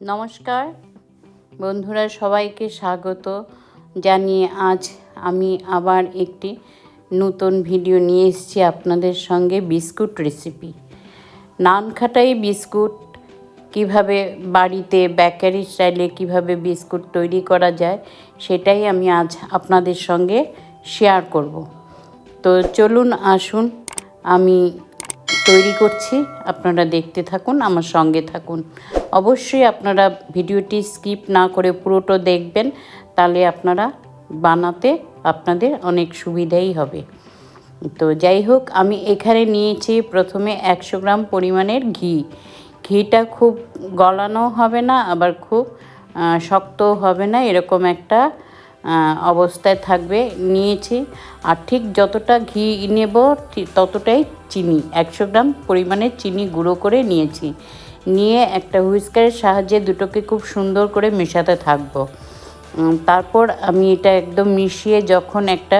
নমস্কার। বন্ধুরা, সবাইকে স্বাগত জানিয়ে আজ আমি আবার একটি নতুন ভিডিও নিয়ে এসেছি আপনাদের সঙ্গে বিস্কুট রেসিপি নানখাটাই বিস্কুট, কীভাবে বাড়িতে বেকারি স্টাইলে কীভাবে বিস্কুট তৈরি করা যায়, সেটাই আমি আজ আপনাদের সঙ্গে শেয়ার করব। তো চলুন, আসুন, আমি তৈরি করছি। আপনারা দেখতে থাকুন আমার সঙ্গে থাকুন। অবশ্যই আপনারা ভিডিওটি স্কিপ না করে পুরোটা দেখবেন তাহলে আপনারা বানাতে আপনাদের অনেক সুবিধাই হবে। তো যাই হোক আমি এখানে নিয়েছি প্রথমে একশো গ্রাম পরিমাণের ঘি। ঘিটা খুব গলানো হবে না আবার খুব আহ, শক্তও হবে না এরকম একটা অবস্থায় থাকবে, নিয়েছি। আর ঠিক যতটা ঘি নেব ততটাই চিনি, একশো গ্রাম পরিমাণে চিনি গুঁড়ো করে নিয়েছি। নিয়ে একটা হুইস্কারের সাহায্যে দুটোকে খুব সুন্দর করে মেশাতে থাকব। তারপর আমি এটা একদম মিশিয়ে যখন একটা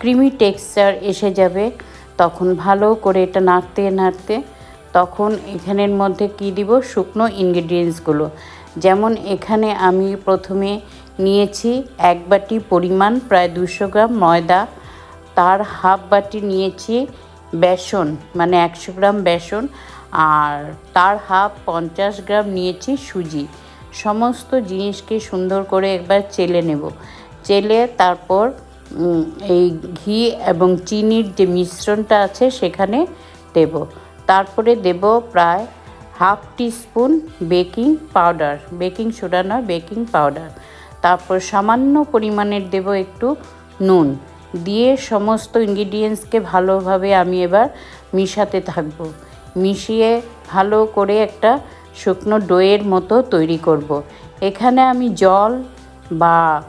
ক্রিমি টেক্সচার এসে যাবে, তখন ভালো করে এটা নাড়তে নাড়তে, তখন এখানের মধ্যে কি দিব? শুকনো ইনগ্রিডিয়েন্টসগুলো যেমন এখানে আমি প্রথমে নিয়েছি এক বাটি পরিমাণ প্রায় দুশো গ্রাম ময়দা, তার হাফ বাটি নিয়েছি বেসন মানে একশো গ্রাম বেসন, আর তার হাফ পঞ্চাশ গ্রাম নিয়েছি সুজি। সমস্ত জিনিসকে সুন্দর করে একবার চেলে নেব। চেলে তারপর এই ঘি এবং চিনির যে মিশ্রণটা আছে সেখানে দেব। তারপরে দেব প্রায় half teaspoon baking powder. Baking soda নয়, বেকিং পাউডার। তারপর সামান্য পরিমাণের দেব একটু নুন। দিয়ে সমস্ত ইনগ্রিডিয়েন্টসকে ভালোভাবে আমি এবার মিশাতে থাকব। মিশিয়ে ভালো করে একটা শুকনো ডোয়ের মতো তৈরি করব। এখানে আমি জল বা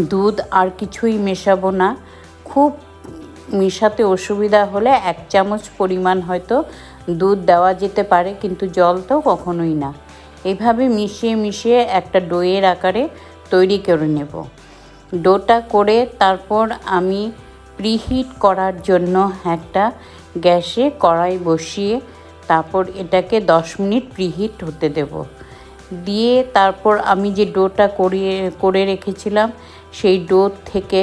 দুধ আর কিছুই মেশাবো না। খুব মেশাতে অসুবিধা হলে এক চামচ পরিমাণ হয়তো দুধ দেওয়া যেতে পারে, কিন্তু জল তো কখনোই না। এভাবে মিশিয়ে মিশিয়ে একটা ডোয়ের আকারে তৈরি করে নেব। ডোটা করে তারপর আমি প্রিহিট করার জন্য একটা গ্যাসে কড়াই বসিয়ে তারপর এটাকে দশ মিনিট প্রিহিট হতে দেব। দিয়ে তারপর আমি যে ডোটা করিয়ে করে রেখেছিলাম, সেই ডো থেকে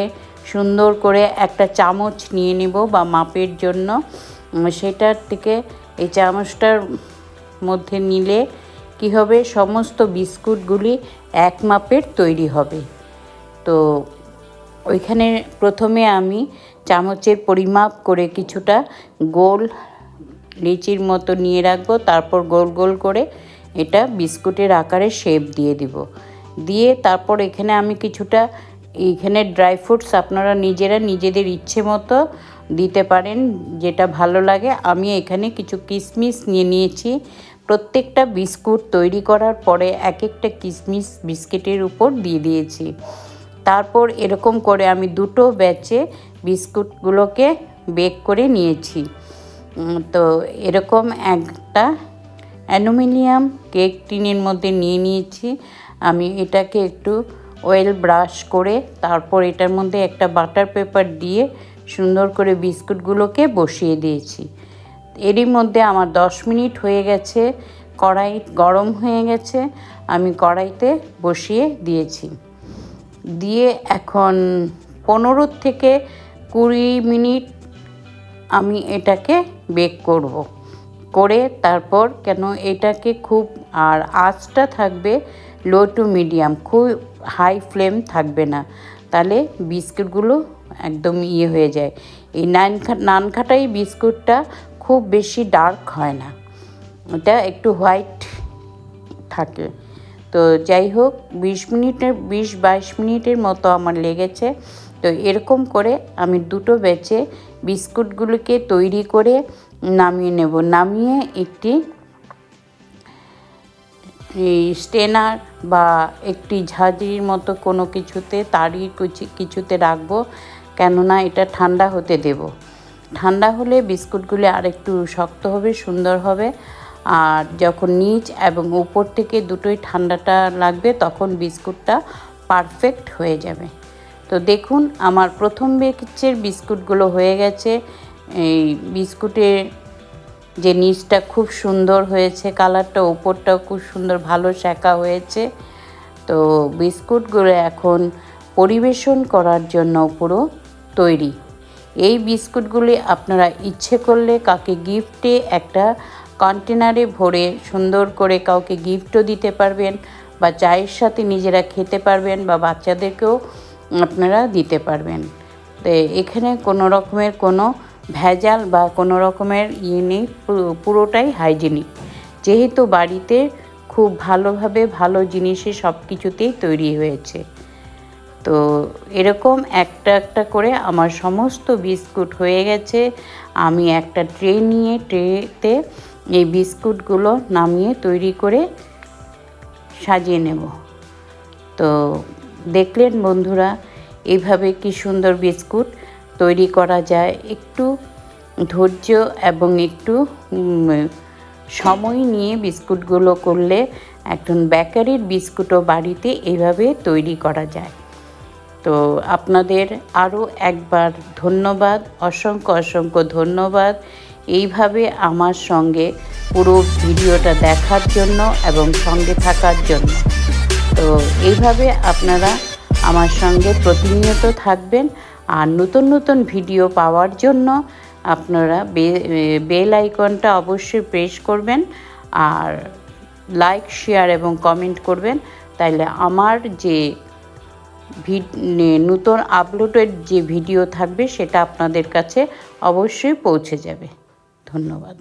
সুন্দর করে একটা চামচ নিয়ে নেব বা মাপের জন্য। সেটার থেকে এই চামচটার মধ্যে নিলে কী হবে? সমস্ত বিস্কুটগুলি এক মাপের তৈরি হবে। তো ওইখানে প্রথমে আমি চামচের পরিমাপ করে কিছুটা গোল লিচির মতো নিয়ে রাখব, তারপর গোল গোল করে এটা বিস্কুটের আকারে শেপ দিয়ে দিব। দিয়ে তারপর এখানে আমি কিছুটা এইখানে ড্রাই ফ্রুটস আপনারা নিজেরা নিজেদের ইচ্ছে মতো দিতে পারেন, যেটা ভালো লাগে। আমি এখানে কিছু কিশমিশ নিয়ে নিয়েছি। প্রত্যেকটা বিস্কুট তৈরি করার পরে এক একটা কিশমিশ বিস্কিটের উপর দিয়ে দিয়েছি। তারপর এরকম করে আমি দুটো ব্যাচে বিস্কুটগুলোকে বেক করে নিয়েছি। তো এরকম একটা অ্যালুমিনিয়াম কেক টিনের মধ্যে নিয়ে নিয়েছি। আমি এটাকে একটু অয়েল ব্রাশ করে তারপর এটার মধ্যে একটা বাটার পেপার দিয়ে সুন্দর করে বিস্কুটগুলোকে বসিয়ে দিয়েছি এরই মধ্যে আমার দশ মিনিট হয়ে গেছে, কড়াই গরম হয়ে গেছে, আমি কড়াইতে বসিয়ে দিয়েছি দিয়ে এখন পনেরো থেকে কুড়ি মিনিট আমি এটাকে বেক করব। করে তারপর কেন এটাকে খুব আর আঁচটা থাকবে লো টু মিডিয়াম, খুব হাই ফ্লেম থাকবে না। তাহলে বিস্কুটগুলো একদম ইয়ে হয়ে যায়। এই নান নানখাটাই বিস্কুটটা খুব বেশি ডার্ক হয় না। এটা একটু হোয়াইট থাকে। তো যাই হোক, বিশ মিনিটের, বিশ বাইশ মিনিটের মতো আমার লেগেছে। তো এরকম করে আমি দুটো বেচে বিস্কুটগুলোকে তৈরি করে নামিয়ে নেব। নামিয়ে একটি এই স্টেনার বা একটি ঝাঁঝরির মতো কোনো কিছুতে, তারই কিছু- কিছুতে রাখব। কেননা এটা ঠান্ডা হতে দেব। ঠান্ডা হলে বিস্কুটগুলি আরেকটু শক্ত হবে, সুন্দর হবে। আর যখন নিচ এবং উপর থেকে দুটোই ঠান্ডাটা লাগবে, তখন বিস্কুটটা পারফেক্ট হয়ে যাবে। তো দেখুন, আমার প্রথম বেচের বিস্কুটগুলো হয়ে গেছে। এই বিস্কুটের যে নিচটা খুব সুন্দর হয়েছে, কালারটা, ওপরটাও খুব সুন্দর, ভালো শেখা হয়েছে। তো বিস্কুটগুলো এখন পরিবেশন করার জন্য পুরো তৈরি। এই বিস্কুটগুলি আপনারা ইচ্ছে করলে কাকে গিফটে একটা কন্টেনারে ভরে সুন্দর করে কাউকে গিফটও দিতে পারবেন বা চায়ের সাথে নিজেরা খেতে পারবেন বা বাচ্চাদেরকেও আপনারা দিতে পারবেন। তো এখানে কোনো রকমের কোনো ভেজাল বা কোনো রকমের ইয়ে নেই পুরোটাই হাইজেনিক যেহেতু বাড়িতে খুব ভালোভাবে ভালো জিনিসে সব কিছুতেই তৈরি হয়েছে। তো এরকম একটা একটা করে আমার সমস্ত বিস্কুট হয়ে গেছে। আমি একটা ট্রে নিয়ে, ট্রেতে এই বিস্কুটগুলো নামিয়ে তৈরি করে সাজিয়ে নেব। তো দেখলেন বন্ধুরা এইভাবে কি সুন্দর বিস্কুট। তৈরি করা যায়। একটু ধৈর্য এবং একটু সময় নিয়ে বিস্কুটগুলো করলে একজন বেকারির বিস্কুটও বাড়িতে এইভাবে তৈরি করা যায়। তো আপনাদের আরও একবার ধন্যবাদ, অসংখ্য অসংখ্য ধন্যবাদ। এইভাবে আমার সঙ্গে পুরো ভিডিওটা দেখার জন্য এবং সঙ্গে থাকার জন্য। তো এইভাবে আপনারা আমার সঙ্গে প্রতিনিয়ত থাকবেন। আর নতুন নতুন ভিডিও পাওয়ার জন্য আপনারা বেল আইকনটা অবশ্যই প্রেস করবেন আর লাইক, শেয়ার এবং কমেন্ট করবেন। তাইলে আমার যে নতুন আপলোডের যে ভিডিও থাকবে সেটা আপনাদের কাছে অবশ্যই পৌঁছে যাবে। ধন্যবাদ।